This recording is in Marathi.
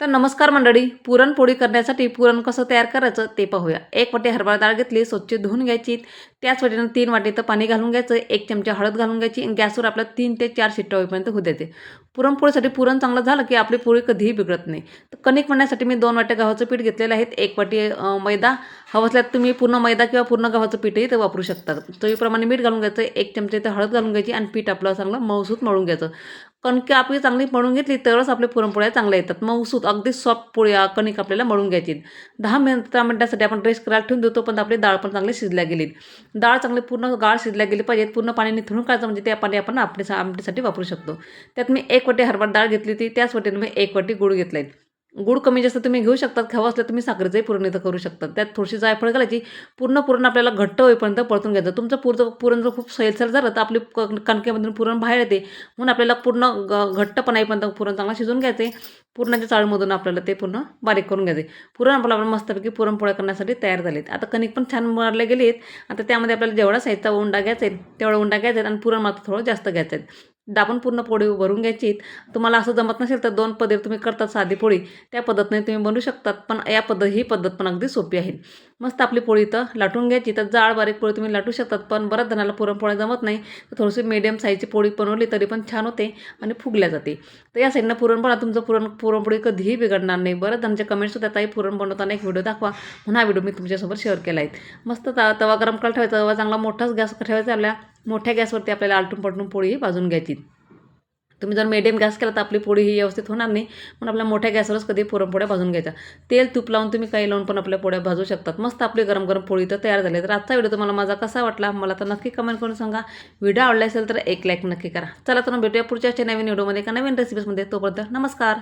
तर नमस्कार मंडळी पुरणपोळी करण्यासाठी पुरण कसं तयार करायचं ते पाहूया. एक वाटी हरभरा डाळ घेतली स्वच्छ धुवून घ्यायची. त्याच वाटीनं तीन वाटी तर पाणी घालून घ्यायचं. एक चमचा हळद घालून घ्यायची. गॅसवर आपल्या तीन ते चार शिट्ट्या होईपर्यंत होऊ द्यायचे. पुरणपोळीसाठी पुरण चांगलं झालं की आपली पोळी कधीही बिघडत नाही. तर कणिक म्हणण्यासाठी मी दोन वाट्या गव्हाचं पीठ घेतलेलं आहे. एक वाटी मैदा. हवं असल्यास तुम्ही पूर्ण मैदा किंवा पूर्ण गव्हाचं पीठही ते वापरू शकता. चवीप्रमाणे मीठ घालून घ्यायचं एक चमचे इथं हळद घालून घ्यायची आणि पीठ आपलं चांगलं मऊसूत मळून घ्यायचं. कणकी आपली चांगली मळून घेतली तरच आपल्या पुरणपोळ्या चांगल्या येतात. मऊसूत अगदी सॉफ्ट पोळी कणिक आपल्याला मळून घ्यायची. दहा मिनिट मिनिटासाठी आपण ड्रेस करायला ठेवून देतो पण आपली डाळ पण चांगली शिजल्या गेली. डाळ चांगली पूर्ण गाळ शिजल्या गेली पाहिजेत. पूर्ण पाणी निथळून काढायचं म्हणजे त्या पाणी आपण आपल्या आमटीसाठी वापरू शकतो. त्यात मी एक वाटी हरभरा डाळ घेतली होती त्याच वाटीने मी एक वाटी गुळ घेतला आहे गुळ कमी जास्त तुम्ही घेऊ शकतात खावं असलं तुम्ही साखरेचंही पुरण इथं करू शकतात. त्यात थोडीशी जायफळ घालायची पूर्ण पुरण आपल्याला घट्ट होईपर्यंत परतून घ्यायचं. तुमचं पुरं पुरण जर खूप सैलसर झालं तर आपली क कणकेमधून पुरण बाहेर येते. म्हणून आपल्याला पूर्ण ग घट्टपणा येईपर्यंत पुरण चांगला शिजून घ्यायचे. पुरणाच्या चाळूमधून आपल्याला ते पूर्ण बारीक करून घ्यायचे. पुरण आपल्याला आपण मस्तपैकी पुरणपोळ्या करण्यासाठी तयार झालेत. आता कणिक पण छान मारले गेले आहेत आता त्यामध्ये आपल्याला जेवढा साहित्य उंडा घ्यायचा आहे तेवढा उंडा घ्यायचा आहे आणि पुरण मात्र थोडं जास्त घ्यायचं आहे. दाबून पूर्ण पोळी भरून घ्यायची. तुम्हाला असं जमत नसेल तर दोन पदे तुम्ही करतात साधी पोळी त्या पद्धतीने तुम्ही बनवू शकतात पण या पद्धत ही पद्धत पण अगदी सोपी आहे. मस्त आपली पोळी इथं लाटून घ्यायची. तर जाळ बारीक पोळी तुम्ही लाटू शकतात पण बऱ्याच जणाला पुरणपोळ्या जमत नाही. तर थोडीशी मीडियम साईजची पोळी बनवली तरी पण छान होते आणि फुगल्या जाते. तर या साईडनं पुरणपोळा तुमचं पुरण पुरणपोळी कधीही बिघडणार नाही. बरं त्यांच्या कमेंट्स होत्या ताई पुरण बनवताना एक व्हिडिओ दाखवा. म्हणून हा व्हिडिओ मी तुमच्यासोबत शेअर केला आहे. मस्त तवा गरम करायला ठेवायचा. तवा चांगला मोठाच गॅस ठेवायचा आपल्या. मोठ्या गॅसवरती आपल्याला आलटून पलटून पोळी भाजून घ्यायची. तुम्ही जर मिडियम गॅस केला तर आपली पोळी ही व्यवस्थित होणार नाही. पण आपल्या मोठ्या गॅसवरच कधी पुरणपोळ्या भाजून घ्यायच्या. तेल तूप लावून तुम्ही काही लावून पण आपल्या पोळ्या भाजू शकतात. मस्त आपली गरम गरम पोळी तर तयार झाली. तर आजचा व्हिडिओ तुम्हाला माझा कसा वाटला? मला तर नक्की कमेंट करून सांगा. व्हिडिओ आवडला असेल तर एक लाईक नक्की करा. चला तर मग भेटूया पुढच्या नवीन व्हिडिओमध्ये एका नवीन रेसिपीजमध्ये तोपर्यंत नमस्कार.